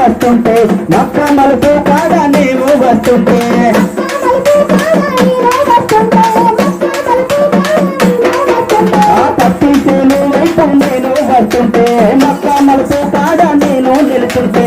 వస్తుంటే మక్క మలుపు కాడ నీవు వస్తుంటే తప్పించే నువ్వైపు నేను వస్తుంటే మక్క మలుపు కాడ నేను నిలుచుంటే.